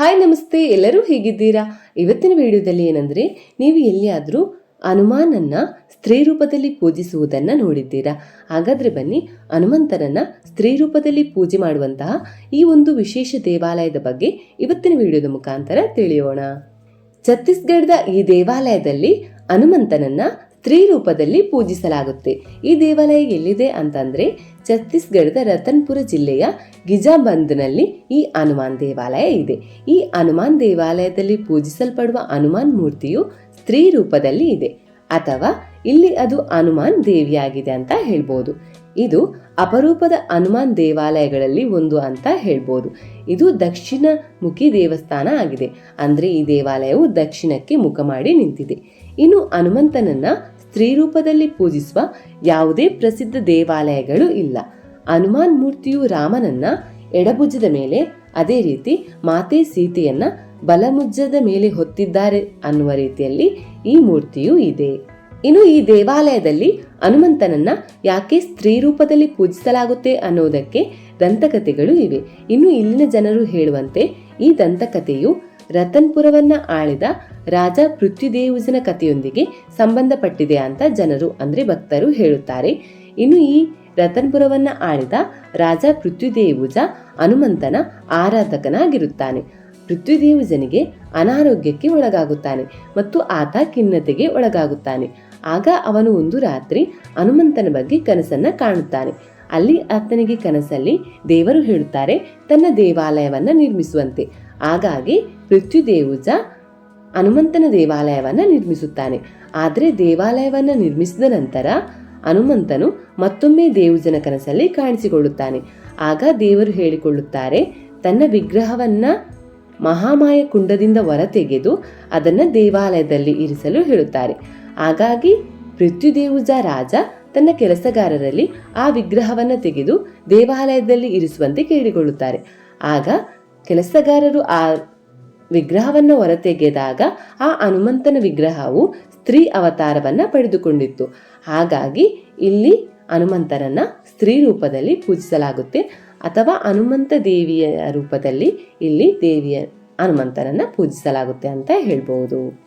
Hi ನಮಸ್ತೆ, ಎಲ್ಲರೂ ಹೇಗಿದ್ದೀರಾ? ಇವತ್ತಿನ ವಿಡಿಯೋದಲ್ಲಿ ಏನಂದ್ರೆ, ನೀವು ಎಲ್ಲಿಯಾದರೂ ಹನುಮಾನನ್ನ ಸ್ತ್ರೀ ರೂಪದಲ್ಲಿ ಪೂಜಿಸುವುದನ್ನು ನೋಡಿದ್ದೀರಾ? ಹಾಗಾದ್ರೆ ಬನ್ನಿ ಹನುಮಂತನನ್ನ ಸ್ತ್ರೀ ರೂಪದಲ್ಲಿ ಪೂಜೆ ಮಾಡುವಂತಹ ಈ ಒಂದು ವಿಶೇಷ ದೇವಾಲಯದ ಬಗ್ಗೆ ಇವತ್ತಿನ ವಿಡಿಯೋದ ಮುಖಾಂತರ ತಿಳಿಯೋಣ. ಛತ್ತೀಸ್ಗಢದ ಈ ದೇವಾಲಯದಲ್ಲಿ ಹನುಮಂತನನ್ನ ಸ್ತ್ರೀ ರೂಪದಲ್ಲಿ ಪೂಜಿಸಲಾಗುತ್ತೆ. ಈ ದೇವಾಲಯ ಎಲ್ಲಿದೆ ಅಂತಂದ್ರೆ ಛತ್ತೀಸ್ಗಢದ ರತನ್ಪುರ ಜಿಲ್ಲೆಯ ಗಿಜಾಬಂದ್ನಲ್ಲಿ ಈ ಹನುಮಾನ್ ದೇವಾಲಯ ಇದೆ. ಈ ಹನುಮಾನ್ ದೇವಾಲಯದಲ್ಲಿ ಪೂಜಿಸಲ್ಪಡುವ ಹನುಮಾನ್ ಮೂರ್ತಿಯು ಸ್ತ್ರೀ ರೂಪದಲ್ಲಿ ಇದೆ. ಅಥವಾ ಇಲ್ಲಿ ಅದು ಹನುಮಾನ್ ದೇವಿಯಾಗಿದೆ ಅಂತ ಹೇಳ್ಬೋದು. ಇದು ಅಪರೂಪದ ಹನುಮಾನ್ ದೇವಾಲಯಗಳಲ್ಲಿ ಒಂದು ಅಂತ ಹೇಳ್ಬೋದು. ಇದು ದಕ್ಷಿಣ ಮುಖಿ ದೇವಸ್ಥಾನ ಆಗಿದೆ. ಅಂದ್ರೆ ಈ ದೇವಾಲಯವು ದಕ್ಷಿಣಕ್ಕೆ ಮುಖ ಮಾಡಿ ನಿಂತಿದೆ. ಇನ್ನು ಹನುಮಂತನನ್ನ ಸ್ತ್ರೀ ರೂಪದಲ್ಲಿ ಪೂಜಿಸುವ ಯಾವುದೇ ಪ್ರಸಿದ್ಧ ದೇವಾಲಯಗಳು ಇಲ್ಲ. ಹನುಮಾನ್ ಮೂರ್ತಿಯು ರಾಮನನ್ನ ಎಡಭುಜದ ಮೇಲೆ, ಅದೇ ರೀತಿ ಮಾತೆ ಸೀತೆಯನ್ನ ಬಲಮುಜ್ಜದ ಮೇಲೆ ಹೊತ್ತಿದ್ದಾರೆ ಅನ್ನುವ ರೀತಿಯಲ್ಲಿ ಈ ಮೂರ್ತಿಯು ಇದೆ. ಇನ್ನು ಈ ದೇವಾಲಯದಲ್ಲಿ ಹನುಮಂತನನ್ನ ಯಾಕೆ ಸ್ತ್ರೀ ರೂಪದಲ್ಲಿ ಪೂಜಿಸಲಾಗುತ್ತೆ ಅನ್ನೋದಕ್ಕೆ ದಂತಕಥೆಗಳು ಇವೆ. ಇನ್ನು ಇಲ್ಲಿನ ಜನರು ಹೇಳುವಂತೆ ಈ ದಂತಕಥೆಯು ರತನ್ಪುರವನ್ನ ಆಳಿದ ರಾಜ ಪೃಥ್ವಿದೇವುಜನ ಕಥೆಯೊಂದಿಗೆ ಸಂಬಂಧಪಟ್ಟಿದೆ ಅಂತ ಜನರು, ಅಂದ್ರೆ ಭಕ್ತರು ಹೇಳುತ್ತಾರೆ. ಇನ್ನು ಈ ರತನ್ಪುರವನ್ನ ಆಳಿದ ರಾಜ ಪೃಥ್ವಿದೇವುಜ ಹನುಮಂತನ ಆರಾಧಕನಾಗಿರುತ್ತಾನೆ. ಪೃಥ್ವಿದೇವುಜನಿಗೆ ಅನಾರೋಗ್ಯಕ್ಕೆ ಒಳಗಾಗುತ್ತಾನೆ ಮತ್ತು ಆತ ಖಿನ್ನತೆಗೆ ಒಳಗಾಗುತ್ತಾನೆ. ಆಗ ಅವನು ಒಂದು ರಾತ್ರಿ ಹನುಮಂತನ ಬಗ್ಗೆ ಕನಸನ್ನ ಕಾಣುತ್ತಾನೆ. ಅಲ್ಲಿ ಆತನಿಗೆ ಕನಸಲ್ಲಿ ದೇವರು ಹೇಳುತ್ತಾರೆ, ತನ್ನ ದೇವಾಲಯವನ್ನ ನಿರ್ಮಿಸುವಂತೆ. ಹಾಗಾಗಿ ಪೃಥ್ವಿದೇವುಜ ಹನುಮಂತನ ದೇವಾಲಯವನ್ನ ನಿರ್ಮಿಸುತ್ತಾನೆ. ಆದರೆ ದೇವಾಲಯವನ್ನ ನಿರ್ಮಿಸಿದ ನಂತರ ಹನುಮಂತನು ಮತ್ತೊಮ್ಮೆ ದೇವುಜನ ಕನಸಲ್ಲಿ ಕಾಣಿಸಿಕೊಳ್ಳುತ್ತಾನೆ. ಆಗ ದೇವರು ಹೇಳಿಕೊಳ್ಳುತ್ತಾರೆ, ತನ್ನ ವಿಗ್ರಹವನ್ನ ಮಹಾಮಾಯ ಕುಂಡದಿಂದ ಹೊರತೆಗೆದು ಅದನ್ನು ದೇವಾಲಯದಲ್ಲಿ ಇರಿಸಲು ಹೇಳುತ್ತಾರೆ. ಹಾಗಾಗಿ ಪೃಥ್ವಿದೇವುಜ ರಾಜ ತನ್ನ ಕೆಲಸಗಾರರಲ್ಲಿ ಆ ವಿಗ್ರಹವನ್ನು ತೆಗೆದು ದೇವಾಲಯದಲ್ಲಿ ಇರಿಸುವಂತೆ ಕೇಳಿಕೊಳ್ಳುತ್ತಾರೆ. ಆಗ ಕೆಲಸಗಾರರು ಆ ವಿಗ್ರಹವನ್ನು ಹೊರತೆಗೆದಾಗ ಆ ಹನುಮಂತನ ವಿಗ್ರಹವು ಸ್ತ್ರೀ ಅವತಾರವನ್ನು ಪಡೆದುಕೊಂಡಿತ್ತು. ಹಾಗಾಗಿ ಇಲ್ಲಿ ಹನುಮಂತನನ್ನು ಸ್ತ್ರೀ ರೂಪದಲ್ಲಿ ಪೂಜಿಸಲಾಗುತ್ತೆ. ಅಥವಾ ಹನುಮಂತ ದೇವಿಯ ರೂಪದಲ್ಲಿ ಇಲ್ಲಿ ದೇವಿಯ ಹನುಮಂತನನ್ನು ಪೂಜಿಸಲಾಗುತ್ತೆ ಅಂತ ಹೇಳ್ಬಹುದು